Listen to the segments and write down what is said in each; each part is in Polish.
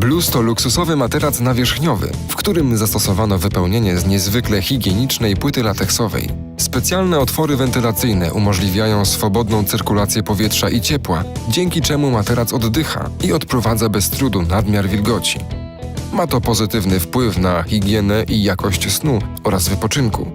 Plus to luksusowy materac nawierzchniowy, w którym zastosowano wypełnienie z niezwykle higienicznej płyty lateksowej. Specjalne otwory wentylacyjne umożliwiają swobodną cyrkulację powietrza i ciepła, dzięki czemu materac oddycha i odprowadza bez trudu nadmiar wilgoci. Ma to pozytywny wpływ na higienę i jakość snu oraz wypoczynku.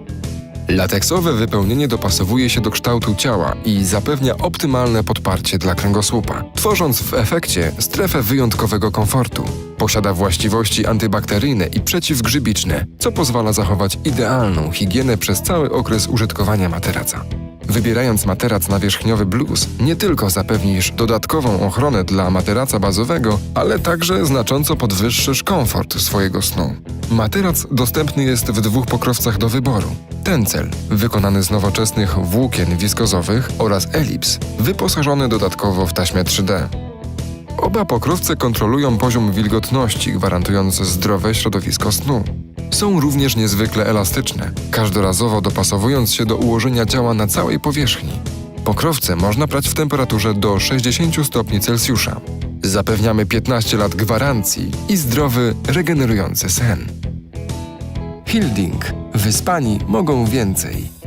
Lateksowe wypełnienie dopasowuje się do kształtu ciała i zapewnia optymalne podparcie dla kręgosłupa, tworząc w efekcie strefę wyjątkowego komfortu. Posiada właściwości antybakteryjne i przeciwgrzybiczne, co pozwala zachować idealną higienę przez cały okres użytkowania materaca. Wybierając materac nawierzchniowy Blues, nie tylko zapewnisz dodatkową ochronę dla materaca bazowego, ale także znacząco podwyższysz komfort swojego snu. Materac dostępny jest w dwóch pokrowcach do wyboru. Tencel, wykonany z nowoczesnych włókien wiskozowych oraz Elips, wyposażony dodatkowo w taśmę 3D. Oba pokrowce kontrolują poziom wilgotności, gwarantując zdrowe środowisko snu. Są również niezwykle elastyczne, każdorazowo dopasowując się do ułożenia ciała na całej powierzchni. Pokrowce można prać w temperaturze do 60 stopni Celsjusza. Zapewniamy 15 lat gwarancji i zdrowy, regenerujący sen. Hilding. Wyspani mogą więcej.